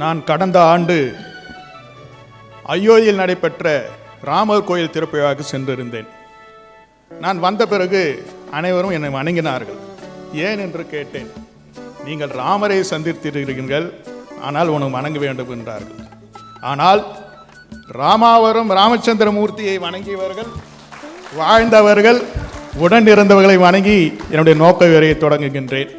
நான் கடந்த ஆண்டு அயோத்தியில் நடைபெற்ற ராமர் கோயில் திருப்பிழாவுக்கு சென்றிருந்தேன். நான் வந்த பிறகு அனைவரும் என்னை வணங்கினார்கள். ஏன் என்று கேட்டேன். நீங்கள் ராமரை சந்தித்திருக்கிறீர்கள் ஆனால் உனக்கு வணங்க வேண்டும் என்றார்கள். ஆனால் ராமாவரம் ராமச்சந்திரமூர்த்தியை வணங்கியவர்கள் வாழ்ந்தவர்கள் உடன் இருந்தவர்களை வணங்கி என்னுடைய நோக்க வேறையை தொடங்குகின்றேன்.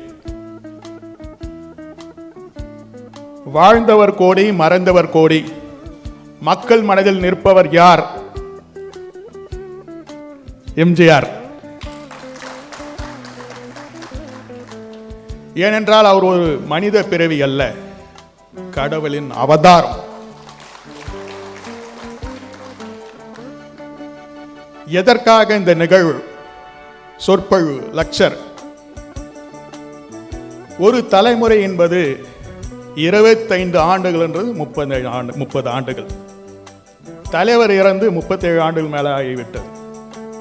வாழ்ந்தவர் கோடி மறைந்தவர் கோடி. மக்கள் மனதில் நிற்பவர் யார்? எம்ஜிஆர். ஏனென்றால் அவர் ஒரு மனித பிறவி அல்ல கடவுளின் அவதாரம். எதற்காக இந்த நிகழ்வு? சொற்பொழிவு லக்சர். ஒரு தலைமுறை என்பது இருபத்தைந்து ஆண்டுகள் என்றது முப்பது ஆண்டு முப்பது ஆண்டுகள். தலைவர் இறந்து முப்பத்தேழு ஆண்டுகள் மேலே ஆகிவிட்டது.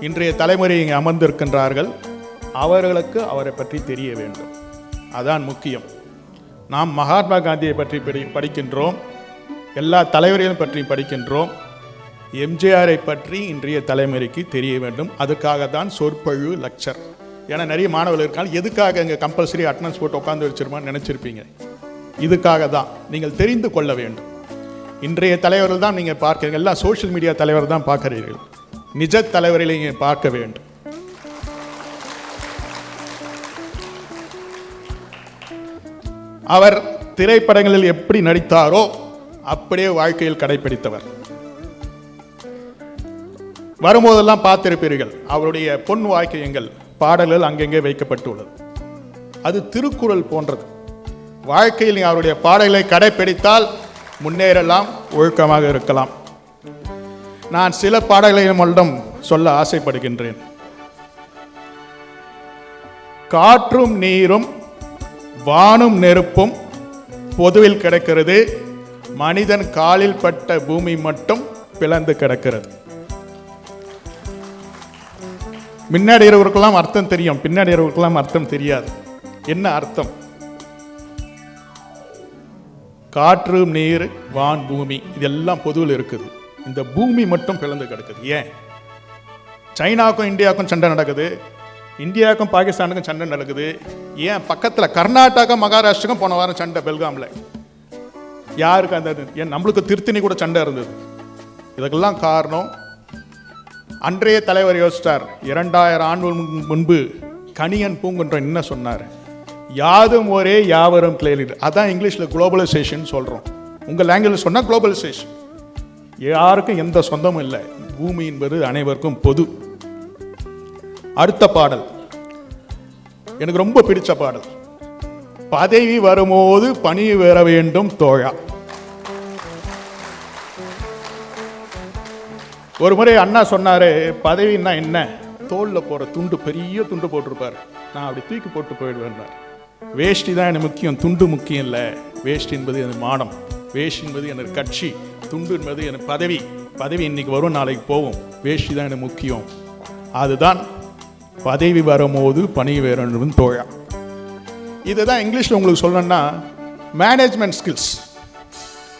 இன்றைய தலைமுறை இங்கே அமர்ந்திருக்கின்றார்கள். அவர்களுக்கு அவரை பற்றி தெரிய வேண்டும். அதான் முக்கியம். நாம் மகாத்மா காந்தியை பற்றி படி- படிக்கின்றோம். எல்லா தலைவர்களையும் பற்றி படிக்கின்றோம். எம்ஜிஆரை பற்றி இன்றைய தலைமுறைக்கு தெரிய வேண்டும். அதுக்காக தான் சொற்பொழிவு லக்சர். ஏன்னா நிறைய மாணவர்கள் இருக்காங்க. எதுக்காக இங்கே கம்பல்சரி அட்டனன்ஸ் போட்டு உட்காந்து வச்சிருமான்னு நினச்சிருப்பீங்க. இதுக்காக தான் நீங்கள் தெரிந்து கொள்ள வேண்டும். இன்றைய தலைவர்கள் தான் நீங்கள் பார்க்கிறீங்க. எல்லாம் சோஷியல் மீடியா தலைவர் தான் பார்க்கிறீர்கள். நிஜ தலைவர்களை நீங்கள் பார்க்க வேண்டும். அவர் திரைப்படங்களில் எப்படி நடித்தாரோ அப்படியே வாழ்க்கையில் கடைபிடித்தவர் வரும்போதெல்லாம் பார்த்திருப்பீர்கள். அவருடைய பொன் வாக்கியங்கள் பாடல்கள் அங்கங்கே வைக்கப்பட்டுள்ளது. அது திருக்குறள் போன்றது. வாழ்க்கையில் நீ அவருடைய பாடல்களை கடைப்பிடித்தால் முன்னேறலாம் ஒழுக்கமாக இருக்கலாம். நான் சில பாடல்களை மட்டும் சொல்ல ஆசைப்படுகின்றேன். காற்றும் நீரும் வானும் நெருப்பும் பொதுவில் கிடக்கிறது மனிதன் காலில் பட்ட பூமி மட்டும் பிளந்து கிடக்கிறது. முன்னாடி இருவருக்கெல்லாம் அர்த்தம் தெரியும் பின்னாடி இருவருக்கெல்லாம் அர்த்தம் தெரியாது. என்ன அர்த்தம்? காற்று நீர் வான் பூமி இதெல்லாம் பொதுவில் இருக்குது. இந்த பூமி மட்டும் பிளந்து கிடக்குது. ஏன்? சைனாவுக்கும் இந்தியாவுக்கும் சண்டை நடக்குது. இந்தியாவுக்கும் பாகிஸ்தானுக்கும் சண்டை நடக்குது. ஏன்? பக்கத்தில் கர்நாடகா மகாராஷ்டிரக்கும் போன வாரம் சண்டை பெல்காமில். யாருக்கு அந்த ஏன்? நம்மளுக்கு திருத்தணி கூட சண்டை இருந்தது. இதுக்கெல்லாம் காரணம் அன்றைய தலைவர் யோசித்தார் இரண்டாயிரம் ஆண்டு முன்- முன்பு கணியன் பூங்குன்ற என்ன சொன்னார்? யாதும் ஒரே யாவரும் கிளியர் அதான் இங்கிலீஷில் குளோபலைசேஷன் சொல்கிறோம் உங்கள் லாங்குவேஜ் சொன்னால் குளோபலைசேஷன் யாருக்கும் எந்த சொந்தமும் இல்லை. பூமி என்பது அனைவருக்கும் பொது. அடுத்த பாடல். எனக்கு ரொம்ப பிடித்த பாடல். பதவி வரும்போது பணி வர வேண்டும் தோழா. ஒரு முறை அண்ணா சொன்னார் பதவின்னா என்ன? தோளில் போகிற துண்டு பெரிய துண்டு போட்டிருப்பார். நான் அப்படி தூக்கி போட்டு போயிடுவேன் வேஷ்டி தான் எனக்கு முக்கியம் துண்டு முக்கியம் இல்லை. வேஷ்டி என்பது எனது மானம். வேஷ்டி என்பது எனது கட்சி. துண்டு என்பது எனக்கு பதவி. பதவி இன்னைக்கு வரும் நாளைக்கு போகும். வேஷ்டி தான் எனக்கு முக்கியம். அதுதான் பதவி வரும்போது பணி வேறணும் தோழா. இதுதான் இங்கிலீஷில் உங்களுக்கு சொல்லணும்னா மேனேஜ்மெண்ட் ஸ்கில்ஸ்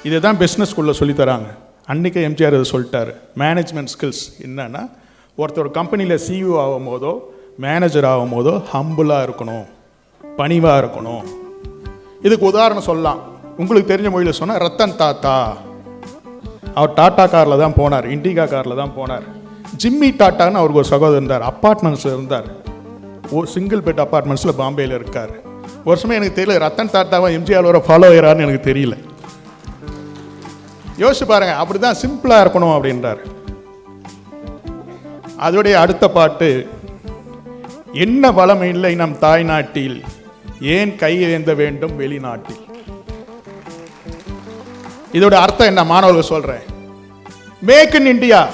இதை தான் பிஸ்னஸ் ஸ்கூலில் சொல்லித்தராங்க அன்றைக்கி எம்ஜிஆர் இதை சொல்லிட்டாரு. மேனேஜ்மெண்ட் ஸ்கில்ஸ் என்னன்னா ஒருத்தர் கம்பெனியில் சிஇஓ ஆகும் போதோ மேனேஜர் ஆகும் போதோ ஹம்புலாக இருக்கணும். பணிவாக இருக்கணும். இதுக்கு உதாரணம் சொல்லலாம். உங்களுக்கு தெரிஞ்ச மொழியில் சொன்னால் ரத்தன் தாத்தா. அவர் டாட்டா காரில் தான் போனார் இண்டிகா காரில் தான் போனார். ஜிம்மி டாட்டான்னு அவருக்கு ஒரு சகோதரர் இருந்தார் அப்பார்ட்மெண்ட்ஸில் இருந்தார். ஒரு சிங்கிள் பெட் அப்பார்ட்மெண்ட்ஸில் பாம்பேயில் இருக்கார். வருஷமே எனக்கு தெரியல ரத்தன் டாட்டாவை எம்ஜிஆர் வர ஃபாலோ எனக்கு தெரியல. யோசிச்சு பாருங்க அப்படிதான் சிம்பிளாக இருக்கணும் அப்படின்றார். அதோடைய அடுத்த பாட்டு என்ன வளம் இல்லை நம் தாய்நாட்டில் ஏன் கை ஏந்த வேண்டும் வெளிநாட்டில்? இதோட அர்த்தம் என்ன? மாணவர்கள் சொல்றேன். மேக் இன் இந்தியா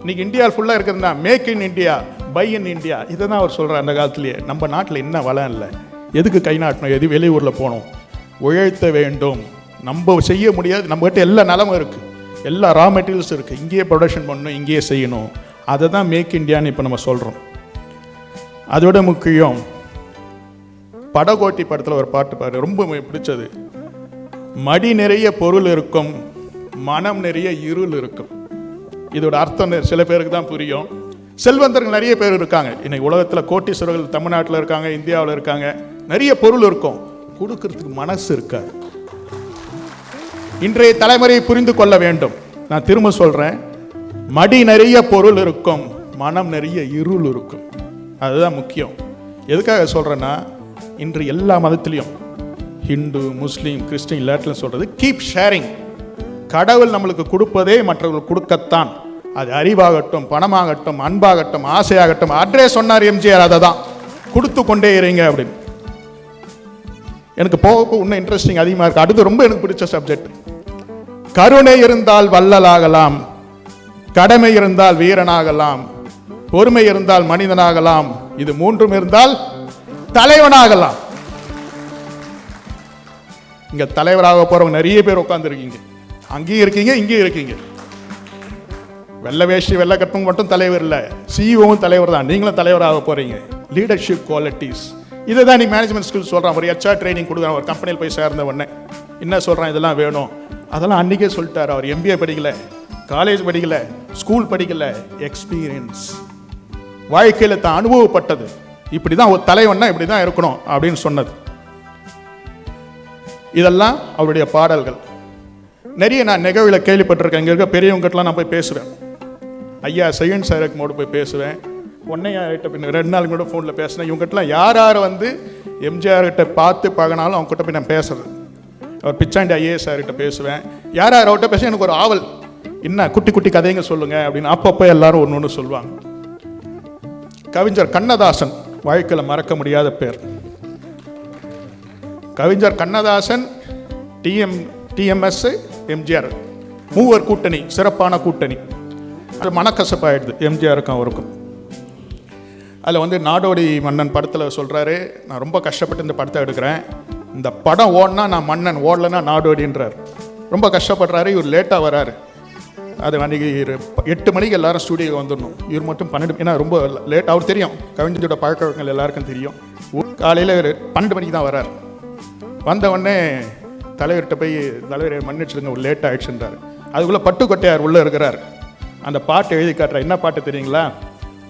இன்னைக்கு இந்தியா ஃபுல்லாக இருக்குதுன்னா make in India buy in India இதை தான் அவர் சொல்கிறார் அந்த காலத்திலேயே. நம்ம நாட்டில் என்ன வளம் இல்லை? எதுக்கு கை நாட்டணும்? எது வெளியூரில் போகணும்? உழைத்த வேண்டும். நம்ம செய்ய முடியாது. நம்மகிட்ட எல்லா நிலமும் இருக்குது எல்லா ரா மெட்டீரியல்ஸ் இருக்குது இங்கேயே ப்ரொடக்ஷன் பண்ணணும் இங்கேயே செய்யணும். அதை தான் மேக் இந்தியான்னு இப்போ நம்ம சொல்கிறோம் அதோட முக்கியம் படகோட்டி படத்தில் ஒரு பாட்டு பாரு ரொம்ப பிடிச்சது. மடி நிறைய பொருள் இருக்கும் மனம் நிறைய இருள் இருக்கும். இதோட அர்த்தம் சில பேருக்கு தான் புரியும். செல்வந்தர்கள் நிறைய பேர் இருக்காங்க. இன்னைக்கு உலகத்தில் கோட்டீஸ்வரர்கள் தமிழ்நாட்டில் இருக்காங்க இந்தியாவில் இருக்காங்க. நிறைய பொருள் இருக்கும். கொடுக்கறதுக்கு மனசு இருக்காது. இன்றைய தலைமுறையை புரிந்து கொள்ள வேண்டும். நான் திரும்ப சொல்கிறேன் மடி நிறைய பொருள் இருக்கும் மனம் நிறைய இருள் இருக்கும். அதுதான் முக்கியம். எதுக்காக சொல்கிறேன்னா இன்று எல்லா மதத்திலையும் ஹிந்து முஸ்லீம் கிறிஸ்டின் எல்லாத்திலும் சொல்றது கீப் ஷேரிங் கடவுள் நம்மளுக்கு கொடுப்பதே மற்றவர்களுக்கு கொடுக்கத்தான். அது அறிவாகட்டும் பணமாகட்டும் அன்பாகட்டும் ஆசையாகட்டும். அட்ரே சொன்னார் எம்ஜிஆர் அதை தான். கொடுத்து கொண்டே இருங்க அப்படின்னு. எனக்கு போக போக இன்னும் இன்ட்ரெஸ்டிங் அதிகமாக இருக்குது அடுத்து ரொம்ப எனக்கு பிடிச்ச சப்ஜெக்ட் கருணை இருந்தால் வள்ளலாகலாம். கடமை இருந்தால் வீரனாகலாம். பொறுமை இருந்தால் மனிதனாகலாம். இது மூன்றும் இருந்தால் தலைவனாகலாம். இங்க தலைவராக போறவங்க நிறைய பேர் உட்காந்துருக்கீங்க அங்கேயும் இருக்கீங்க இங்கேயும் இருக்கீங்க. வெள்ளை வேஷ்டி வெள்ளை கட்டும் மட்டும் தலைவர் இல்லை. சிஇஓவும் தலைவர் தான். நீங்களும் தலைவராக போறீங்க. லீடர்ஷிப் குவாலிட்டிஸ் இதை தான் நீ மேனேஜ்மெண்ட் ஸ்கில் சொல்கிறான் ஒரு ஹெச்ஆர் ட்ரைனிங் கொடுக்குறான். ஒரு கம்பெனியில் போய் சேர்ந்த உடனே. என்ன சொல்கிறான் இதெல்லாம் வேணும். அதெல்லாம் அன்றைக்கே சொல்லிட்டார் அவர். எம்பிஏ படிக்கலை. காலேஜ் படிக்கலை. ஸ்கூல் படிக்கலை. எக்ஸ்பீரியன்ஸ் வாழ்க்கையில் தான் அனுபவப்பட்டது. இப்படி தான் ஒரு தலைவன்னா இப்படி தான் இருக்கணும் அப்படின்னு சொன்னது. இதெல்லாம் அவருடைய பாடல்கள். நிறைய நான் நிகழ்வில் கேள்விப்பட்டிருக்கேன். இங்கே இருக்க பெரியவங்ககிட்டலாம் நான் போய் பேசுவேன். ஐயா செகண்ட் சாருக்கு மோடு போய் பேசுவேன். ஒன்னையா கிட்ட பின்ன ரெண்டு நாள் கூட ஃபோனில் பேசினேன். இவங்ககிட்டலாம் யார் யார் வந்து எம்ஜிஆர் கிட்ட பார்த்து பகனாலும் அவங்ககிட்ட போய் நான் பேசுறது. அவர் பிச்சாண்டி ஐஏஎஸ் சார்கிட்ட பேசுவேன். யார் யார் அவர்கிட்ட பேச எனக்கு ஒரு ஆவல். என்ன குட்டி குட்டி கதைங்க சொல்லுங்கள் அப்படின்னு அப்பப்போ எல்லாரும் ஒன்று ஒன்று சொல்லுவாங்க. கவிஞர் கண்ணதாசன். வாழ்க்கையில் மறக்க முடியாத பேர். கவிஞர் கண்ணதாசன் டிஎம் டிஎம்எஸ் எம்ஜிஆர் மூவர் கூட்டணி சிறப்பான கூட்டணி. அது மனக்கசப்பாயிடுது எம்ஜிஆருக்கும் அவருக்கும். அதில் வந்து நாடோடி மன்னன் படத்தில் சொல்கிறாரு நான் ரொம்ப கஷ்டப்பட்டு இந்த படத்தை எடுக்கிறேன். இந்த படம் ஓடினா நான் மன்னன் ஓடலைன்னா நாடோடின்றார். ரொம்ப கஷ்டப்படுறாரு இவர் லேட்டாக வராரு. அது அன்றைக்கி எட்டு மணிக்கு எல்லாரும் ஸ்டூடியோக்கு வந்துடணும். இவர் மட்டும் பன்னெண்டு ஏன்னா ரொம்ப லேட் அவர் தெரியும். கவிஞரோட பழக்க வழக்கங்கள் எல்லாருக்கும் தெரியும். காலையில் பன்னெண்டு மணிக்கு தான் வரார். வந்த உடனே தலைவர்கிட்ட போய் தலைவரை மன்னிச்சிடுங்க ஒரு லேட் ஆகிடுச்சுன்றார் அதுக்குள்ளே பட்டுக்கொட்டையார் உள்ளே இருக்கிறார். அந்த பாட்டு எழுதி காட்டுற என்ன பாட்டு தெரியுங்களா?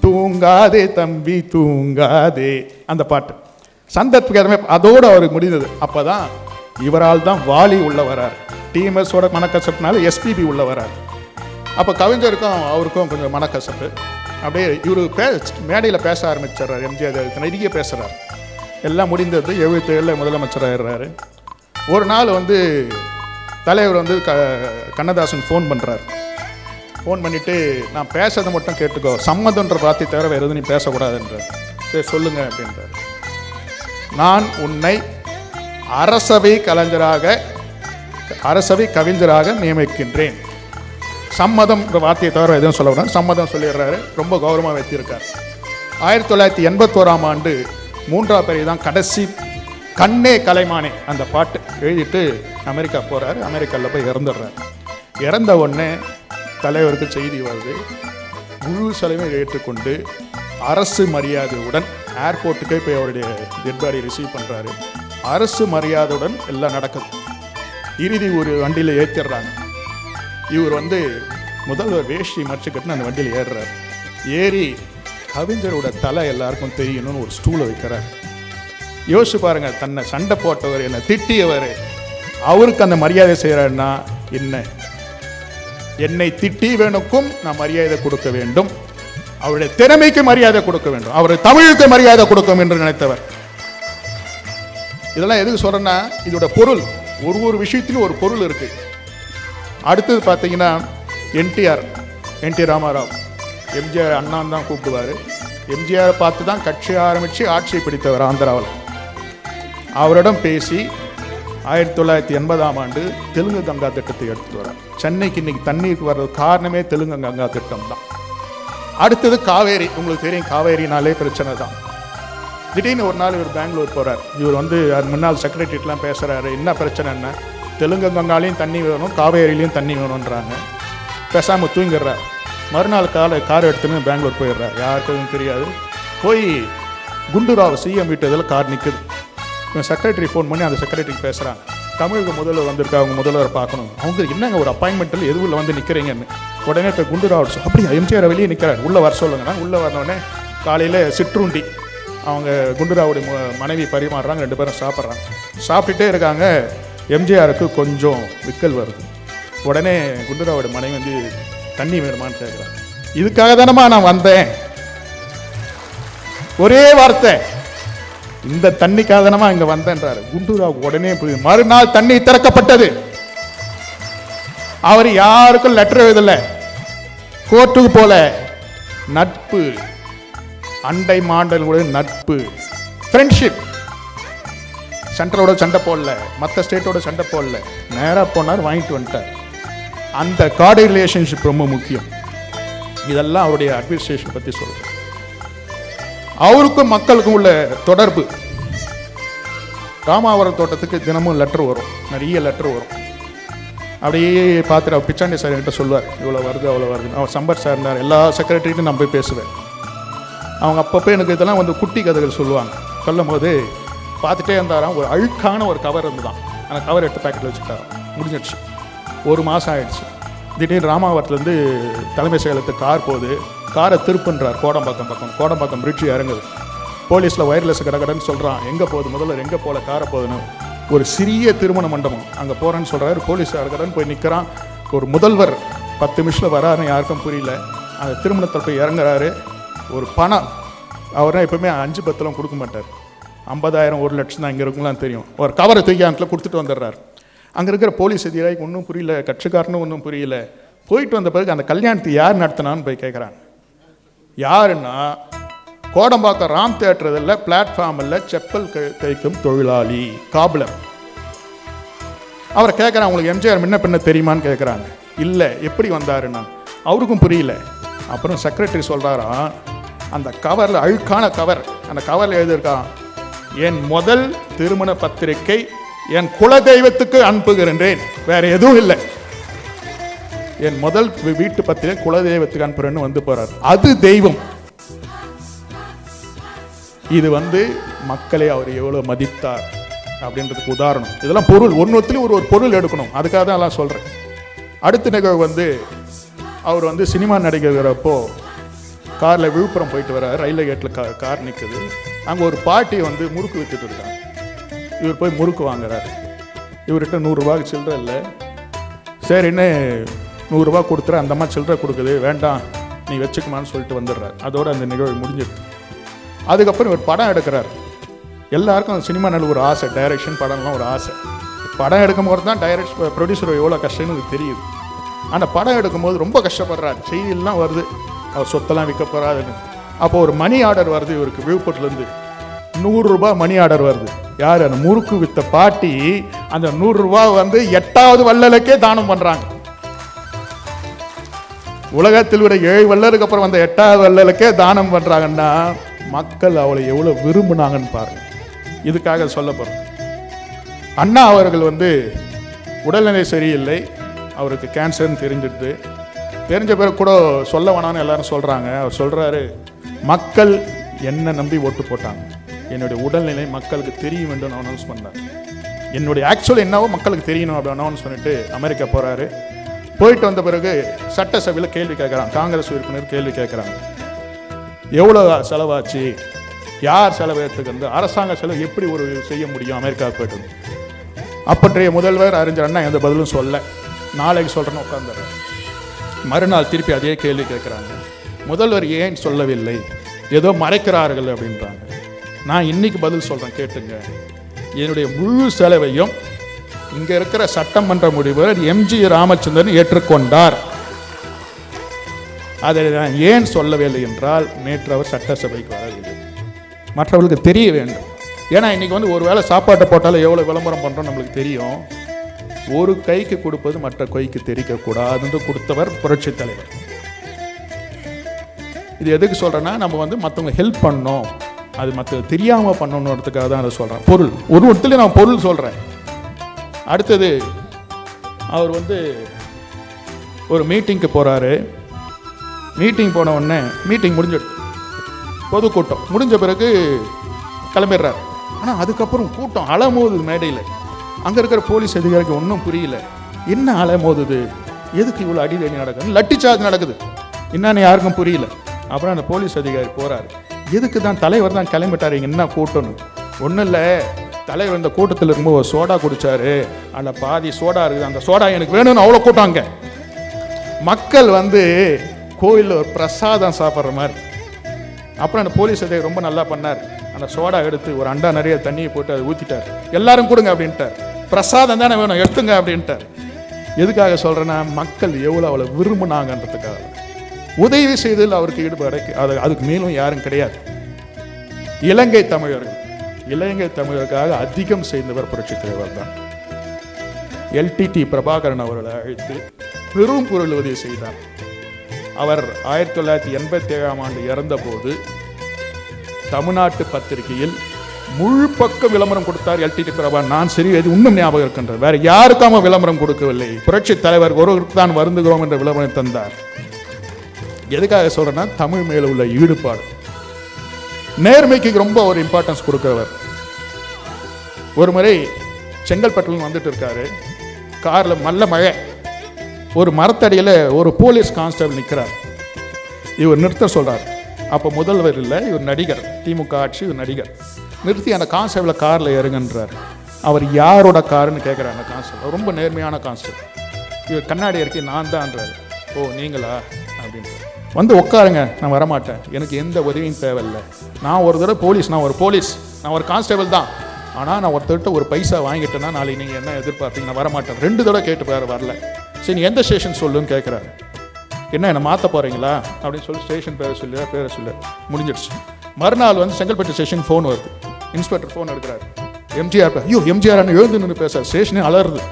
தூங்காதே தம்பி தூங்காதே. அந்த பாட்டு. சந்தர்ப்பமே அதோடு அவருக்கு முடிந்தது. அப்போ தான் இவரால் தான் வாலி உள்ள வரார். டிஎம்எஸோட மனக்கசப்புனால எஸ்பிபி உள்ள வரார். அப்போ கவிஞருக்கும் அவருக்கும் கொஞ்சம் மனக்கசப்பு. அப்படியே இவர் பே மேடையில் பேச ஆரம்பிச்சிடுறாரு எம்ஜிஆர் ஜெயலலிதா நிறைய பேசுகிறார் எல்லாம் முடிந்தது எழுபத்தேழில் முதலமைச்சராகிறாரு ஒரு நாள் வந்து தலைவர் வந்து க கண்ணதாசன் ஃபோன் பண்ணுறாரு ஃபோன் பண்ணிவிட்டு நான் பேசுறதை மட்டும் கேட்டுக்கோ சம்மதன்ற வார்த்தை தவிர வேறு எதுவும் நீ பேசக்கூடாதுன்றார். சரி சொல்லுங்கள் அப்படின்றார். நான் உன்னை அரசவை கலைஞராக அரசவை கவிஞராக நியமிக்கின்றேன். சம்மதம் வார்த்தையை தவிர எதுவும் சொல்ல விடாது சம்மதம் சொல்லிடுறாரு. ரொம்ப கௌரவமாக வைத்திருக்கார். ஆயிரத்தி தொள்ளாயிரத்தி எண்பத்தோராம் ஆண்டு மூன்றாம் பேரை தான் கடைசி கண்ணே கலைமானே அந்த பாட்டு எழுதிட்டு அமெரிக்கா போகிறாரு அமெரிக்காவில் போய் இறந்துடுறாரு. இறந்த உடனே தலைவருக்கு செய்தி வருது. முழு செலவையும் ஏற்றுக்கொண்டு அரசு மரியாதையுடன் ஏர்போர்ட்டுக்கே போய் அவருடைய டெட் பாடி ரிசீவ் பண்ணுறாரு அரசு மரியாதையுடன் எல்லாம் நடக்குது. இறுதி ஒரு வண்டியில் ஏற்றிடுறாங்க இவர் வந்து முதல்வர் வேஷ்டி மச்சு அந்த வண்டியில் ஏறுறாரு. ஏறி கவிஞரோட தலை எல்லாருக்கும் தெரியணும்னு ஒரு ஸ்டூலை வைக்கிறார். யோசிச்சு பாருங்க தன்னை சண்டை போட்டவர் என்னை திட்டியவர். அவருக்கு அந்த மரியாதை செய்கிறாருன்னா என்ன? என்னை திட்டியவனுக்கும் நான் மரியாதை கொடுக்க வேண்டும். அவருடைய திறமைக்கு மரியாதை கொடுக்க வேண்டும். அவருடைய தமிழுக்கு மரியாதை கொடுக்கும் என்று நினைத்தவர். இதெல்லாம் எதுக்கு சொல்றேன்னா இதோட பொருள் ஒரு ஒரு விஷயத்திலும் ஒரு பொருள் இருக்கு. அடுத்தது பார்த்தீங்கன்னா என்டிஆர் என்டி ராமாராவ். எம்ஜிஆர் அண்ணான் தான் கூப்பிடுவார். எம்ஜிஆரை பார்த்து தான் கட்சி ஆரம்பித்து ஆட்சியை பிடித்தவர் ஆந்திராவில். அவரிடம் பேசி ஆயிரத்தி தொள்ளாயிரத்தி எண்பதாம் ஆண்டு தெலுங்கு கங்கா திட்டத்தை எடுத்துட்டு வரார் சென்னைக்கு இன்றைக்கி தண்ணீர் வர்றது காரணமே தெலுங்கு கங்கா திட்டம் தான். அடுத்தது காவேரி. உங்களுக்கு தெரியும் காவேரினாலே பிரச்சனை தான். திடீர்னு ஒரு நாள் இவர் பெங்களூர் போகிறார் இவர் வந்து அது முன்னாள் செக்ரட்டரிட்டெலாம் பேசுகிறாரு என்ன பிரச்சனைன்னா தெலுங்கு கங்காலையும் தண்ணி வேணும் காவேரியிலையும் தண்ணி வேணுன்றாங்க பேசாமல் தூங்கிடுறார் மறுநாள் காலை கார் எடுத்துன்னு பெங்களூர் போயிடுறார். யாருக்கும் தெரியாது. போய் குண்டுராவ் சிஎம் வீட்டதில் கார் நிற்குது இவன் செக்ரட்டரி ஃபோன் பண்ணி அந்த செக்ரட்டரிக்கு பேசுகிறான் தமிழக முதல்வர் வந்திருக்கா அவங்க முதல்வரை பார்க்கணும். அவங்க என்னங்க ஒரு அப்பாயின்மெண்ட்டில் எதுவும் வந்து நிற்கிறீங்கன்னு உடனே இப்போ குண்டுராவ் சொல் எம்ஜிஆர் வெளியே நிற்கிறார் உள்ளே வர சொல்லுங்கன்னா உள்ளே வந்தோடனே காலையில் சிற்றுண்டி. அவங்க குண்டுராவுடைய மனைவி பரிமாறுறாங்க ரெண்டு பேரும் சாப்பிட்றாங்க. சாப்பிட்டுட்டே இருக்காங்க. எம்ஜிஆருக்கு கொஞ்சம் விக்கல் வருது. உடனே குண்டுராவோட மனைவி வந்து தண்ணி வேணுமான்னு கேட்குறாங்க இதுக்காக தானம்மா நான் வந்தேன். ஒரே வார்த்தை. இந்த தண்ணிக்காக தானமா இங்கே வந்தேன்றாரு. குண்டுராவுக்கு உடனே புரியுது. மறுநாள் தண்ணி திறக்கப்பட்டது. அவர் யாருக்கும் லெட்டர் எழுதல. கோர்ட்டுக்கு போல நட்பு. அண்டை மாண்டலுடைய நட்பு. ஃப்ரெண்ட்ஷிப் சென்ட்ரலோட சண்டை போடல மற்ற ஸ்டேட்டோட சண்டை போடல. நேராக போனார் வாங்கிட்டு வந்துட்டார். அந்த கார்டு ரிலேஷன்ஷிப் ரொம்ப முக்கியம். இதெல்லாம் அவருடைய அட்மினிஸ்ட்ரேஷன் பற்றி சொல்கிறேன் அவருக்கும் மக்களுக்கும் உள்ள தொடர்பு. ராமாவரம் தோட்டத்துக்கு தினமும் லெட்டர் வரும். நிறைய லெட்டர் வரும். அப்படியே பார்த்துட்டு அவர் பிச்சாண்டி சார் என்கிட்ட சொல்லுவார் இவ்வளோ வருது அவ்வளோ வருது அவர் சம்பர் சார் இருந்தார் எல்லா செக்ரட்டரிட்டும் நான் போய் பேசுவேன். அவங்க அப்பப்போ எனக்கு இதெல்லாம் வந்து குட்டி கதைகள் சொல்லுவாங்க. சொல்லும் போது பார்த்துட்டே இருந்தாராம். ஒரு அழுக்கான ஒரு கவர் இருந்துதான். அந்த கவர் எடுத்து பேக்கெட்டில் வச்சுட்டாராம் முடிஞ்சிடுச்சு. ஒரு மாதம் ஆயிடுச்சு. திடீர்னு ராமாவரத்துலேருந்து தலைமை செயலத்துக்கு கார் போகுது. காரை திருப்புன்றார் கோடம்பாக்கம் பக்கம். கோடம்பாக்கம் பிரிட்ஜ் இறங்குது. போலீஸில் ஒயர்லெஸ் கடகடன்னு சொல்கிறான் எங்கே போகுது முதல்ல? எங்கே போகல காரை போகுதுன்னு. ஒரு சிறிய திருமண மண்டபம். அங்கே போகிறேன்னு சொல்கிறாரு போலீஸ் கடகடன்னு போய் நிற்கிறான் ஒரு முதல்வர் பத்து நிமிஷத்தில் வராருன்னு யாருக்கும் புரியல. அந்த திருமணத்தில் போய் இறங்குறாரு. ஒரு பணம். அவர்னா எப்பவுமே அஞ்சு பத்தெல்லாம் கொடுக்க மாட்டார். ஐம்பதாயிரம் ஒரு லட்சம் தான் இங்கே இருக்குங்களாம் தெரியும். ஒரு கவரை தூக்கி கொடுத்துட்டு வந்துடுறாரு. அங்கே இருக்கிற போலீஸ் அதிகாரிக்கு ஒன்றும் புரியல கட்சிக்காரனும் ஒன்றும் புரியல. போயிட்டு வந்த பிறகு அந்த கல்யாணத்தை யார் நடத்தினான்னு போய் கேட்குறாங்க யாருன்னா கோடம்பாக்கம் ராம் தேட்டரில் பிளாட்ஃபார்மில் செப்பல் தைக்கும் தொழிலாளி காபலர். அவரை கேட்குறான் உங்களுக்கு எம்ஜிஆர் முன்ன பின்ன தெரியுமான்னு கேட்குறாங்க இல்லை எப்படி வந்தாருன்னா? அவருக்கும் புரியல. அப்புறம் செக்ரட்டரி சொல்கிறாராம் அந்த கவரில் அழுக்கான கவர் அந்த கவரில் எழுதியிருக்கான் என் முதல் திருமண பத்திரிக்கை என் குல தெய்வத்துக்கு அனுப்புகிறேன் வேற எதுவும் இல்லை. என் முதல் வீட்டு பத்திரிகை குலதெய்வத்துக்கு அனுப்புறேன்னு வந்து போறார். அது தெய்வம். இது வந்து மக்களை அவர் எவ்வளோ மதித்தார் அப்படின்றதுக்கு உதாரணம். இதெல்லாம் பொருள். ஒன்றுத்துலேயும் ஒரு ஒரு பொருள் எடுக்கணும். அதுக்காக தான் எல்லாம் சொல்கிறேன் அடுத்த நிகழ்வு வந்து அவர் வந்து சினிமா நடிக்கிறப்போ காரில் விழுப்புரம் போயிட்டு வர ரயில்வே கேட்டில் கா கார் நிற்குது அங்கே ஒரு பாட்டி வந்து முறுக்கு வித்துட்டு இருக்காங்க இவர் போய் முறுக்கு வாங்குறாரு. இவர்கிட்ட நூறுரூவாக்கு சில்லற இல்லை. சரின்னு நூறுரூவா கொடுத்துரு அந்தம்மா சில்லற கொடுக்குது. வேண்டாம் நீ வச்சுக்குமான்னு சொல்லிட்டு வந்துடுறாரு. அதோடு அந்த நிகழ்வு முடிஞ்சிருக்கு அதுக்கப்புறம் இவர் படம் எடுக்கிறார். எல்லாருக்கும் அந்த சினிமா நல்ல ஒரு ஆசை டைரக்ஷன் படம்லாம் ஒரு ஆசை. படம் எடுக்கும் போது தான் டைரக்ட் ப்ரொடியூசர் எவ்வளோ கஷ்டம்னு எனக்கு தெரியுது. ஆனால் படம் எடுக்கும்போது ரொம்ப கஷ்டப்படுறார். செய்தியெல்லாம் வருது. அவர் சொத்தெல்லாம் விற்க போகிறாருன்னு அப்போ ஒரு மணி ஆர்டர் வருது இவருக்கு விழுப்புரத்துலேருந்து. நூறுரூபா மணி ஆர்டர் வருது. யார் அந்த முறுக்கு வித்த பாட்டி அந்த நூறுரூவா வந்து எட்டாவது வள்ளலுக்கே தானம் பண்ணுறாங்க உலகத்தில் விட ஏழு வள்ளலுக்கு அப்புறம் அந்த எட்டாவது வள்ளலுக்கே தானம் பண்ணுறாங்கன்னா மக்கள் அவளை எவ்வளோ விரும்புனாங்கன்னு பாருங்க. இதுக்காக சொல்ல அண்ணா அவர்கள் வந்து உடல்நிலை சரியில்லை. அவருக்கு கேன்சர்னு தெரிஞ்சிடுது. தெரிஞ்ச பிறகு கூட சொல்ல வேணாம்னு எல்லாரும் சொல்கிறாங்க அவர் சொல்கிறாரு மக்கள் என்ன நம்பி ஓட்டு போட்டாங்க? என்னுடைய உடல்நிலை மக்களுக்கு தெரியும் என்று அனௌன்ஸ் பண்ணார் என்னுடைய ஆக்சுவல் என்னவோ மக்களுக்கு தெரியணும் அப்படி அனௌன்ஸ் பண்ணிட்டு அமெரிக்கா போகிறாரு போயிட்டு வந்த பிறகு சட்டசபையில் கேள்வி கேட்குறாங்க காங்கிரஸ் உறுப்பினர் கேள்வி கேட்குறாங்க. எவ்வளோ செலவாச்சு? யார் செலவு வந்து அரசாங்க செலவு எப்படி ஒரு செய்ய முடியும் அமெரிக்கா போய்ட்டு அப்பற்றைய முதல்வர் அறிஞர் அண்ணா எந்த பதிலும் சொல்ல. நாளைக்கு சொல்கிறேன்னு உட்காந்துடுறேன் மறுநாள் திருப்பி அதே கேள்வி கேட்குறாங்க. முதல்வர் ஏன் சொல்லவில்லை? ஏதோ மறைக்கிறார்கள் அப்படின்றாங்க. நான் இன்னைக்கு பதில் சொல்கிறேன் கேட்டுங்க. என்னுடைய முழு செலவையும் இங்கே இருக்கிற சட்டமன்ற முடிவர் எம்ஜி ராமச்சந்திரன் ஏற்றுக்கொண்டார். அதை நான் ஏன் சொல்லவில்லை என்றால் நேற்று அவர் சட்டசபைக்கு வரவில்லை. மற்றவர்களுக்கு தெரிய வேண்டும். ஏன்னா இன்னைக்கு வந்து ஒரு வேளை சாப்பாட்டை போட்டாலும் எவ்வளோ விளம்பரம் பண்ணுறோம் நம்மளுக்கு தெரியும். ஒரு கைக்கு கொடுப்பது மற்ற கைக்கு தெரிவிக்கக்கூடாதுன்னு கொடுத்தவர் புரட்சித் தலைவர். இது எதுக்கு சொல்கிறேன்னா நம்ம வந்து மற்றவங்க ஹெல்ப் பண்ணோம் அது மற்ற தெரியாமல் பண்ணணுன்றதுக்காக தான் அதை சொல்கிறேன் பொருள். ஒரு இடத்துல நான் பொருள் சொல்கிறேன் அடுத்தது அவர் வந்து ஒரு மீட்டிங்க்கு போகிறாரு மீட்டிங் போன உடனே மீட்டிங் முடிஞ்சிடுது பொதுக்கூட்டம் முடிஞ்ச பிறகு கிளம்பிடுறாரு. ஆனால் அதுக்கப்புறம் கூட்டம் அலமோது மேடையில். அங்கே இருக்கிற போலீஸ் அதிகாரிக்கு ஒன்றும் புரியல. என்ன அலமோதுது? எதுக்கு இவ்வளோ அடிதடி நடக்குது லட்டி சார்ஜ் நடக்குது. என்னன்னு யாருக்கும் புரியல. அப்புறம் அந்த போலீஸ் அதிகாரி போகிறாரு எதுக்கு தான் தலைவர் தான் கிளம்பிட்டாரு என்ன கூட்டணும். ஒன்றும் இல்லை தலைவர் இந்த கூட்டத்தில் இருக்கும்போது ஒரு சோடா குடித்தாரு அந்த பாதி சோடா இருக்குது அந்த சோடா எனக்கு வேணும்னு அவ்வளோ கூட்டாங்க. மக்கள் வந்து கோயிலில் ஒரு பிரசாதம் சாப்பிட்ற மாதிரி. அப்புறம் அந்த போலீஸ் அதிகாரி ரொம்ப நல்லா பண்ணார். அந்த சோடா எடுத்து ஒரு அண்டா நிறைய தண்ணியை போட்டு அதை ஊற்றிட்டார் எல்லாரும் கொடுங்க அப்படின்ட்டார். பிரசாதம் தானே வேணும் எடுத்துங்க அப்படின்ட்டார். எதுக்காக சொல்கிறேன்னா மக்கள் எவ்வளோ அவ்வளோ விரும்புனாங்கன்றதுக்காக. உதவி செய்ததில் அவருக்கு ஈடுபாடு அது அதுக்கு மேலும் யாரும் கிடையாது. இலங்கை தமிழர்கள் இலங்கை தமிழருக்காக அதிகம் செய்தவர் புரட்சி தலைவர் தான் எல்டிடி பிரபாகரன் அவர்களை அழைத்து பெரும் பொருள் உதவி செய்தார். அவர் ஆயிரத்தி தொள்ளாயிரத்தி எண்பத்தி ஏழாம் ஆண்டு இறந்தபோது தமிழ்நாட்டு பத்திரிகையில் முழு பக்க விளம்பரம் கொடுத்தார் எல்டிடி பிரபா நான் சரி இன்னும் ஞாபகம் இருக்கின்றது. வேற யாருக்காம விளம்பரம் கொடுக்கவில்லை. புரட்சி தலைவர் ஒருவருக்கு தான் வருந்துகிறோம் என்ற விளம்பரம் தந்தார். எதுக்காக சொல்றேன்னா தமிழ் மேலே உள்ள ஈடுபாடு. நேர்மைக்கு ரொம்ப ஒரு இம்பார்ட்டன்ஸ் கொடுக்குறவர். ஒரு முறை செங்கல்பட்டுல வந்துட்டு இருக்காரு. காரில் நல்ல மழை. ஒரு மரத்தடியில் ஒரு போலீஸ் கான்ஸ்டபிள் நிற்கிறார் இவர் நிறுத்த சொல்கிறார் அப்போ முதல்வர் இல்லை இவர் நடிகர். திமுக ஆட்சி இவர் நடிகர். நிறுத்தி அந்த கான்ஸ்டபிளை காரில் இறங்குன்றார் அவர் யாரோட காருன்னு கேட்குறாரு அந்த கான்ஸ்டபிள் ரொம்ப நேர்மையான கான்ஸ்டபிள் இவர் கண்ணாடி இறக்கி நான் தான்ன்றாரு ஓ நீங்களா? வந்து உட்காருங்க நான் வரமாட்டேன். எனக்கு எந்த உதவியும் தேவையில்லை. நான் ஒரு தடவை போலீஸ் நான் ஒரு போலீஸ் நான் ஒரு கான்ஸ்டபிள் தான். ஆனால் நான் ஒருத்தர்கிட்ட ஒரு பைசா வாங்கிட்டேன்னா நாளைக்கு நீங்கள் என்ன எதிர்பார்ப்பீங்க? நான் வரமாட்டேன். ரெண்டு தடவை கேட்டு பாரு வரல. சரி நீ எந்த ஸ்டேஷன் சொல்லுன்னு கேட்குறாரு என்ன என்னை மாற்ற போகிறீங்களா அப்படின்னு சொல்லி ஸ்டேஷன் பேரை சொல்லி பேரை சொல்லு. முடிஞ்சிடுச்சு. மறுநாள் வந்து செங்கல்பட்டு ஸ்டேஷன் ஃபோன் வருது. இன்ஸ்பெக்டர் ஃபோன் எடுக்கிறாரு. எம்ஜிஆர் ஐயோ எம்ஜிஆர் எழுந்து நின்று பேச ஸ்டேஷனே அலருது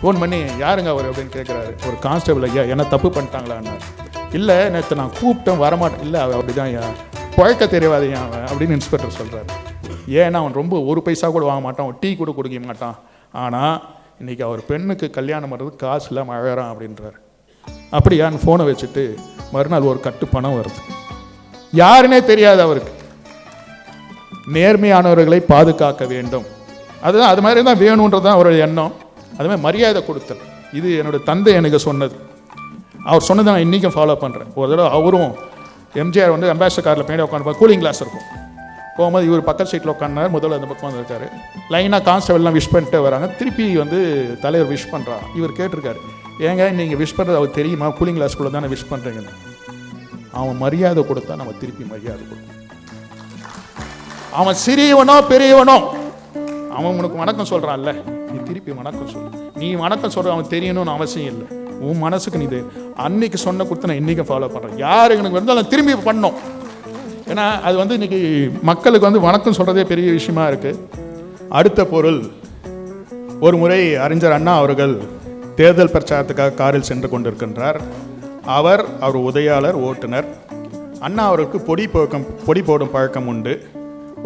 ஃபோன் பண்ணி யாருங்க அவர்? அப்படின்னு கேட்குறாரு ஒரு கான்ஸ்டபிள் ஐயா என்ன தப்பு பண்ணிட்டாங்களான்னு இல்லை நேற்று நான் கூப்பிட்டேன் வரமாட்டேன். இல்லை அவன் அப்படி தான் ஐயா பழக்க தெரியாதையா அவன் அப்படின்னு இன்ஸ்பெக்டர் சொல்கிறாரு ஏன்னா அவன் ரொம்ப ஒரு பைசா கூட வாங்க மாட்டான் அவன் டீ கூட குடிக்க மாட்டான். ஆனால் இன்னைக்கு அவர் பெண்ணுக்கு கல்யாணம் பண்ணுறது காசு இல்லாமல் அழகிறான் அப்படின்றாரு அப்படியான்னு ஃபோனை வச்சுட்டு மறுநாள் ஒரு கட்டு பணம் வருது. யாருன்னே தெரியாது அவருக்கு. நேர்மையானவர்களை பாதுகாக்க வேண்டும். அதுதான் அது மாதிரி தான் வேணுன்றது தான் அவருடைய எண்ணம். அதுமாதிரி மரியாதை கொடுத்தல். இது என்னோடய தந்தை எனக்கு சொன்னது. அவர் சொன்னதை நான் இன்றைக்கும் ஃபாலோ பண்ணுறேன் ஒரு தடவை அவரும் எம்ஜிஆர் வந்து அம்பாசிடர் காரில் பின்னாடி உட்காந்து கூலிங் கிளாஸ் இருக்கும். போகும்போது இவர் பக்கத்து சீட்டில் உட்காந்தார் முதல்ல அந்த பக்கம் வந்திருக்காரு. லைனாக கான்ஸ்டபிள்லாம் விஷ் பண்ணிட்டு வராங்க. திருப்பி வந்து தலைவர் விஷ் பண்ணுறான் இவர் கேட்டிருக்காரு ஏங்க நீங்கள் விஷ் பண்ணுறது அவர் தெரியுமா? கூலிங் கிளாஸ்க்குள்ளே தானே விஷ் பண்ணுறீங்கன்னு அவன் மரியாதை கொடுத்தா நம்ம திருப்பி மரியாதை கொடுக்கணும் அவன் சிறியவனோ பெரியவனோ அவன் உனக்கு வணக்கம் சொல்கிறான்ல நீ திருப்பி வணக்கம் சொல்லு. நீ வணக்கம் சொல்கிற அவன் தெரியணும்னு அவசியம் இல்லை. உன் மனசுக்கு நீ இது. அன்னைக்கு சொன்ன கொடுத்து நான் இன்னைக்கு ஃபாலோ பண்ணுறேன் யார் எனக்கு வந்தாலும் திரும்பி பண்ணோம்? ஏன்னா அது வந்து இன்றைக்கி மக்களுக்கு வந்து வணக்கம் சொல்கிறதே பெரிய விஷயமா இருக்குது அடுத்த பொருள் ஒரு முறை அறிஞர் அண்ணா அவர்கள் தேர்தல் பிரச்சாரத்துக்காக காரில் சென்று கொண்டிருக்கின்றார். அவர் அவர் உதயாளர் ஓட்டுநர். அண்ணா அவருக்கு பொடி போக்கம் பொடி போடும் பழக்கம் உண்டு.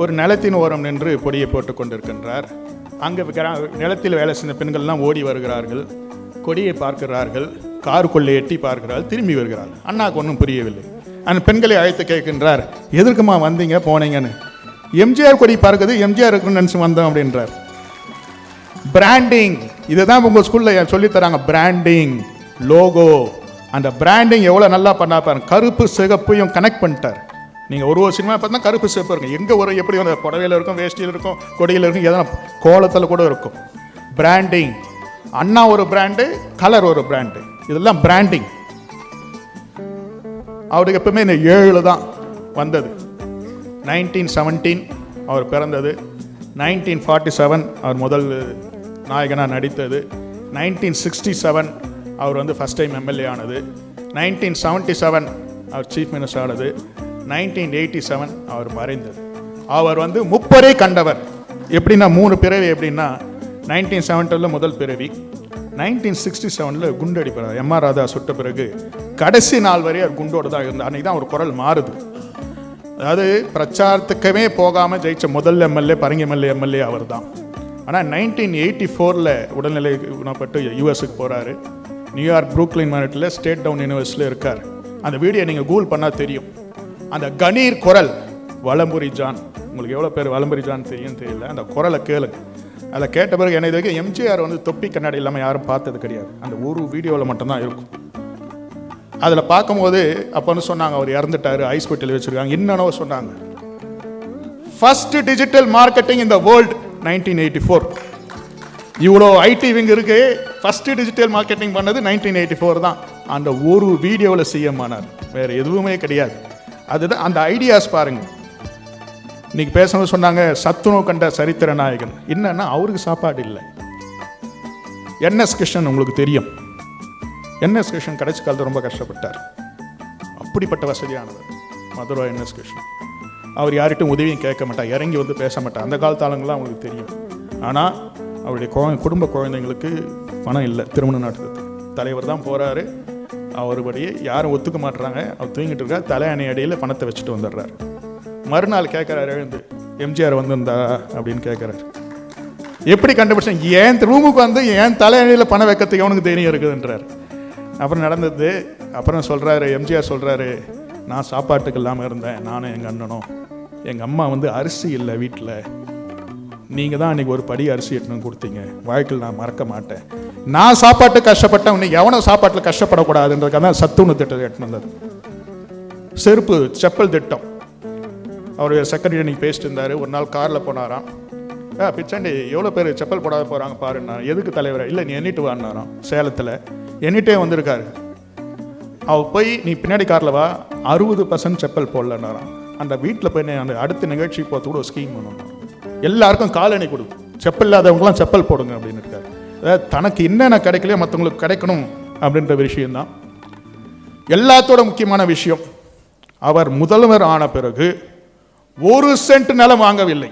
ஒரு நிலத்தின் ஓரம் நின்று பொடியை போட்டு கொண்டிருக்கின்றார். அங்கே நிலத்தில் வேலை செய்த பெண்கள்லாம் ஓடி வருகிறார்கள். கொடியை பார்க்கிறார்கள் காருக்குள்ளே எட்டி பார்க்கிறார்கள் திரும்பி வருகிறார்கள் அண்ணாக்கு ஒன்றும் புரியவில்லை. அந்த பெண்களை அழைத்து கேட்கின்றார் எதற்குமா வந்தீங்க போனீங்கன்னு? எம்ஜிஆர் கொடி பார்க்கறது எம்ஜிஆர் இருக்குன்னு நினச்சி வந்தோம் அப்படின்றார். பிராண்டிங் இதை தான் உங்கள் ஸ்கூலில் சொல்லித்தராங்க பிராண்டிங் லோகோ அந்த பிராண்டிங் எவ்வளோ நல்லா பண்ணா பாருங்க கருப்பு சிகப்பையும் கனெக்ட் பண்ணிட்டார். நீங்கள் ஒரு ஒரு சினிமா பார்த்தா கருப்பு சிவப்பு இருக்கும். எங்கே ஒரு எப்படி வந்து புடவையில இருக்கும் வேஷ்டியில் இருக்கும் கொடியில் இருக்கும் எதனா கோலத்தில் கூட இருக்கும். பிராண்டிங் அண்ணா ஒரு பிராண்டு கலர் ஒரு பிராண்டு இதெல்லாம் பிராண்டிங் அவருக்கு எப்பவுமே இந்த ஏழு தான் வந்தது. நைன்டீன் செவன்டீன் அவர் பிறந்தது. நைன்டீன் ஃபார்ட்டி செவன் அவர் முதல் நாயகனாக நடித்தது. நைன்டீன் சிக்ஸ்டி செவன் அவர் வந்து ஃபஸ்ட் டைம் எம்எல்ஏ ஆனது. நைன்டீன் செவன்ட்டி செவன் அவர் சீஃப் மினிஸ்டர் ஆனது. நைன்டீன் எயிட்டி செவன் அவர் மறைந்தது. அவர் வந்து முப்பரே கண்டவர். எப்படின்னா மூணு பிறவி எப்படின்னா நைன்டீன் செவன்டில் முதல் பிறவி. நைன்டீன் சிக்ஸ்டி செவனில் குண்டு அடிப்பார் எம்ஆர் ராதா சுட்ட பிறகு கடைசி நாள் வரை அவர் குண்டோடு தான் இருந்தார். அன்றைக்கி தான் ஒரு குரல் மாறுது. அதாவது பிரச்சாரத்துக்கவே போகாமல் ஜெயித்த முதல் எம்எல்ஏ பரங்கி எம்எல்ஏ எம்எல்ஏ அவர் தான். ஆனால் நைன்டீன் எயிட்டி ஃபோரில் உடல்நிலை குணப்பட்டு யூஎஸுக்கு போகிறாரு நியூயார்க் ப்ரூக்லின் மாநிலத்தில் ஸ்டேட் டவுன் யூனிவர்சிட்டியில் இருக்கார். அந்த வீடியோ நீங்கள் கூகுள் பண்ணால் தெரியும். அந்த கணீர் குரல் வளம்புரி ஜான். உங்களுக்கு எவ்வளோ பேர் வளம்புரி ஜான் தெரியும் தெரியல. அந்த குரலை கேளுங்க. அதில் கேட்ட பிறகு என்ன இது வரைக்கும் எம்ஜிஆர் வந்து தொப்பி கண்ணாடி இல்லாமல் யாரும் பார்த்தது கிடையாது. அந்த ஒரு வீடியோவில் மட்டும்தான் இருக்கும். அதில் பார்க்கும்போது அப்போன்னு சொன்னாங்க அவர் இறந்துட்டாரு ஐஸ் வச்சுருக்காங்க என்னென்னவோ சொன்னாங்க. ஃபர்ஸ்ட் டிஜிட்டல் மார்க்கெட்டிங் இந்த வேர்ல்டு நைன்டீன் எயிட்டி ஃபோர் இவ்வளோ ஐடி விங் இருக்கு. ஃபர்ஸ்ட் டிஜிட்டல் மார்க்கெட்டிங் பண்ணது நைன்டீன் எயிட்டி ஃபோர் தான். அந்த ஒரு வீடியோவில் சிஎம் ஆனார். வேற எதுவுமே கிடையாது. அதுதான் அந்த ஐடியாஸ் பாருங்க. இன்னைக்கு பேசும்போது சொன்னாங்க சத்துணவு கண்ட சரித்திர நாயகன். என்னன்னா அவருக்கு சாப்பாடு இல்லை. என்எஸ் கிருஷ்ணன் உங்களுக்கு தெரியும். என்எஸ் கிருஷ்ணன் கடைசி காலத்தில் ரொம்ப கஷ்டப்பட்டார். அப்படிப்பட்ட வசதியானவர் மதுரை என்எஸ் கிருஷ்ணன். அவர் யார்கிட்டும் உதவியும் கேட்க மாட்டார் இறங்கி வந்து பேச மாட்டார். அந்த காலத்து ஆளுங்களாம் அவங்களுக்கு தெரியும். ஆனால் அவருடைய குழந்தை குடும்ப குழந்தைங்களுக்கு பணம் இல்லை திருமண நாட்டுக்கு தலைவர் தான் போகிறாரு அவருபடியே யாரும் ஒத்துக்க மாட்டுறாங்க அவர் தூங்கிட்டு இருக்கார். தலையணை அடியில் பணத்தை வச்சுட்டு வந்துடுறாரு. மறுநாள் கேட்குறாரு எழுந்து எம்ஜிஆர் வந்திருந்தா அப்படின்னு கேட்குறாரு. எப்படி கண்டுபிடிச்சேன்? ஏன் ரூமுக்கு வந்து ஏன் தலையணியில் பணம் வைக்கிறதுக்கு அவனுக்கு தைரியம் இருக்குதுன்றார். அப்புறம் நடந்தது அப்புறம் சொல்கிறாரு எம்ஜிஆர் சொல்கிறாரு நான் சாப்பாட்டுக்கு இல்லாமல் இருந்தேன் நானும் எங்கள் அண்ணனும். எங்கள் அம்மா வந்து அரிசி இல்லை வீட்டில் நீங்கள் தான் அன்றைக்கி ஒரு படி அரிசி எட்டுன்னு கொடுத்தீங்க. வாழ்க்கையில் நான் மறக்க மாட்டேன். நான் சாப்பாட்டு கஷ்டப்பட்டேன் இன்னைக்கு எவனோ சாப்பாட்டில் கஷ்டப்படக்கூடாதுன்றதுக்காக தான் சத்துணவு திட்டத்தை எட்டுன்னு வந்தது. செருப்பு செப்பல் திட்டம். அவர் செக்ரட்டரி அன்னைக்கு பேசிட்டு இருந்தார் ஒரு நாள் காரில் போனாராம். ஆ பிச்சாண்டி எவ்வளோ பேர் செப்பல் போடாத போகிறாங்க பாருன்னா எதுக்கு தலைவரை? இல்லை நீ எண்ணிட்டு வான்னாராம் சேலத்தில். எண்ணிட்டே வந்திருக்காரு. அவள் போய் நீ பின்னாடி காரில் வா. அறுபது பர்சன்ட் செப்பல் போடலன்னாராம் அந்த வீட்டில் போய் அந்த அடுத்த நிகழ்ச்சி போகிறது கூட ஒரு ஸ்கீம் பண்ணணும் எல்லாருக்கும் காலணி கொடு. செப்பல் இல்லாதவங்களாம் செப்பல் போடுங்க அப்படின்னு இருக்காரு. அதாவது தனக்கு என்னென்ன கிடைக்கலையோ மற்றவங்களுக்கு கிடைக்கணும் அப்படின்ற விஷயம்தான். எல்லாத்தோட முக்கியமான விஷயம் அவர் முதல்வர் ஆன பிறகு ஒரு சென்ட் நிலம் வாங்கவில்லை.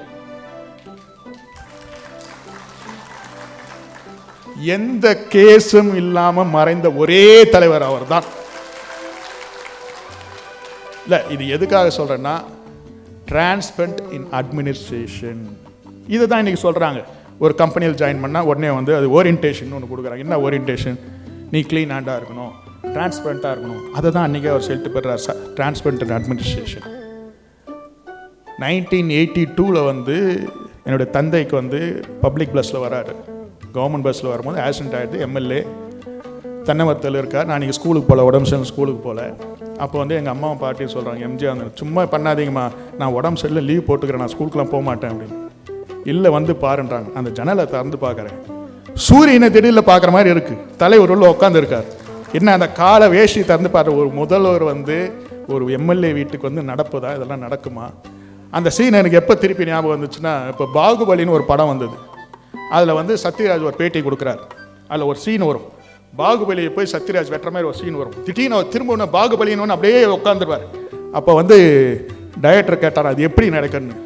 எந்த கேஸும் இல்லாம மறைந்த ஒரே தலைவர் அவர் தான் இல்ல இது எதுக்காக சொல்றேன்னா டிரான்ஸ்பரண்ட் இன் அட்மினிஸ்ட்ரேஷன் இதுதான் இன்னைக்கு சொல்றாங்க. ஒரு கம்பெனியில் ஜாயின் பண்ணால் உடனே வந்து அது ஓரியன்டேஷன் ஒன்று கொடுக்குறாங்க. என்ன ஓரியன்டேஷன் நீ க்ளீன் ஹேண்டாக இருக்கணும் டிரான்ஸ்பரண்ட்டாக இருக்கணும். அதை தான் அன்றைக்கே அவர் சொல்லிட்டு sir transparent and administration nineteen eighty டூவில் வந்து என்னுடைய தந்தைக்கு வந்து பப்ளிக் பஸ்ஸில் வராரு. கவர்மெண்ட் பஸ்ஸில் வரும்போது ஆக்சிடென்ட் ஆகிடுது எம்எல்ஏ தென்னமரத்தில் இருக்கார். நான் நீங்கள் ஸ்கூலுக்கு போகல உடம்பு சரியில்லை ஸ்கூலுக்கு போகல அப்போ வந்து எங்கள் அம்மாவும் பாட்டியும் சொல்கிறாங்க எம்ஜிஆர் வந்து சும்மா பண்ணாதீங்கம்மா. நான் உடம்பு சரியில்லை லீவ் போட்டுக்கிறேன் நான் ஸ்கூலுக்குலாம் போக மாட்டேன் அப்படின்னு. இல்லை வந்து பாருன்றாங்க. அந்த ஜன்னலை திறந்து பார்க்குறேன். சூரியனை திடீரில் பார்க்குற மாதிரி இருக்குது தலைவர் உள்ள உட்காந்துருக்கார் என்ன அந்த காலை வேஷ்டி திறந்து பாரு ஒரு முதல்வர் வந்து ஒரு எம்எல்ஏ வீட்டுக்கு வந்து நடப்புதா? இதெல்லாம் நடக்குமா? அந்த சீன் எனக்கு எப்போ திருப்பி ஞாபகம் வந்துச்சுன்னா இப்போ பாகுபலின்னு ஒரு படம் வந்தது. அதில் வந்து சத்யராஜ் ஒரு பேட்டி கொடுக்குறாரு. அதில் ஒரு சீன் வரும். பாகுபலியை போய் சத்யராஜ் வெட்டுற மாதிரி ஒரு சீன் வரும். திடீர்னு திரும்ப ஒன்று பாகுபலின்னு அப்படியே உட்காந்துருவார் அப்போ வந்து டைரக்டர் கேட்டார் அது எப்படி நடக்குன்னு?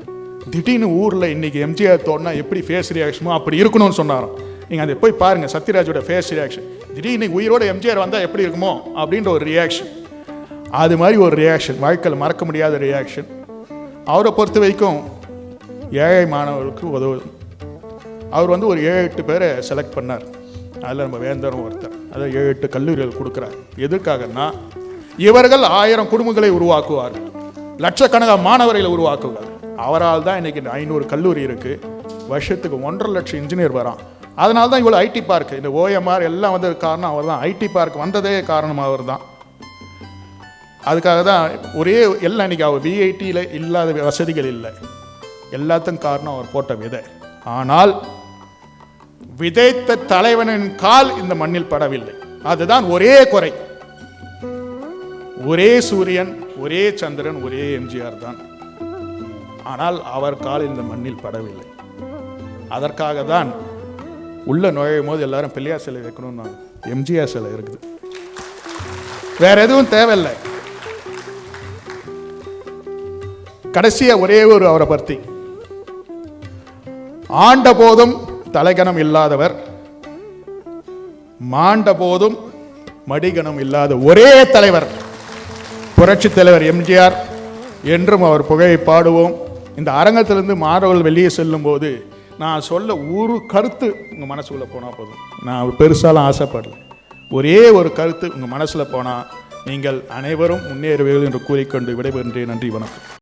திடீர்னு ஊரில் இன்றைக்கி எம்ஜிஆர் தோணுனா எப்படி ஃபேஸ் ரியாக்ஷனோ அப்படி இருக்கணும்னு சொன்னாரோ நீங்கள் அதை போய் பாருங்கள் சத்யராஜோட ஃபேஸ் ரியாக்ஷன் திடீர்னு உயிரோட எம்ஜிஆர் வந்தால் எப்படி இருக்குமோ அப்படின்ற ஒரு ரியாக்ஷன் அது மாதிரி ஒரு ரியாக்ஷன் வாழ்க்கையில் மறக்க முடியாத ரியாக்ஷன் அவரை பொறுத்த வரைக்கும் ஏழை மாணவர்களுக்கு உதவுது அவர் வந்து ஒரு ஏழு எட்டு பேரை செலக்ட் பண்ணார். அதில் நம்ம வேந்தரும் ஒருத்தர். அதாவது ஏழு எட்டு கல்லூரிகள் கொடுக்குறார். எதுக்காகனா இவர்கள் ஆயிரம் குடும்பங்களை உருவாக்குவார். லட்சக்கணக்கான மாணவர்களை உருவாக்குவார். அவரால் தான் இன்னைக்கு ஐநூறு கல்லூரி இருக்குது வருஷத்துக்கு ஒன்றரை லட்சம் இன்ஜினியர் வரான். அதனால தான் இவ்வளோ ஐடி பார்க் இந்த ஓஎம்ஆர் எல்லாம் வந்ததுக்கு காரணம் அவர் தான் ஐடி பார்க் வந்ததே காரணம் அவர் தான் அதுக்காக தான் ஒரே எல்லாம் இன்னைக்கு அவர் விஐடியில் இல்லாத வசதிகள் இல்லை. எல்லாத்துக்கும் காரணம் அவர் போட்ட விதை. ஆனால் விதைத்த தலைவனின் கால் இந்த மண்ணில் படவில்லை. அதுதான் ஒரே குறை. ஒரே சூரியன் ஒரே சந்திரன் ஒரே எம்ஜிஆர் தான். ஆனால் அவர் கால் இந்த மண்ணில் படவில்லை. அதற்காக தான் உள்ள நுழையும் போது எல்லாரும் பிள்ளையார் சிலை வைக்கணும்னு எம்ஜிஆர் சிலை இருக்குது. வேற எதுவும் தேவையில்லை. கடைசியாக ஒரே ஒரு அவரை பற்றி ஆண்ட போதும் தலைகணம் இல்லாதவர் மாண்ட போதும் மடிகணம் இல்லாத ஒரே தலைவர் புரட்சி தலைவர் எம்ஜிஆர் என்றும் அவர் புகழை பாடுவோம். இந்த அரங்கத்திலிருந்து மாணவர்கள் வெளியே செல்லும் போது நான் சொல்ல ஒரு கருத்து உங்கள் மனசுக்குள்ளே போனால் போதும். நான் பெருசாலாம் ஆசைப்படல. ஒரே ஒரு கருத்து உங்கள் மனசில் போனால் நீங்கள் அனைவரும் முன்னேறுவீர்கள் என்று கூறிக்கொண்டு விடைபெறுகின்றேன் நன்றி வணக்கம்.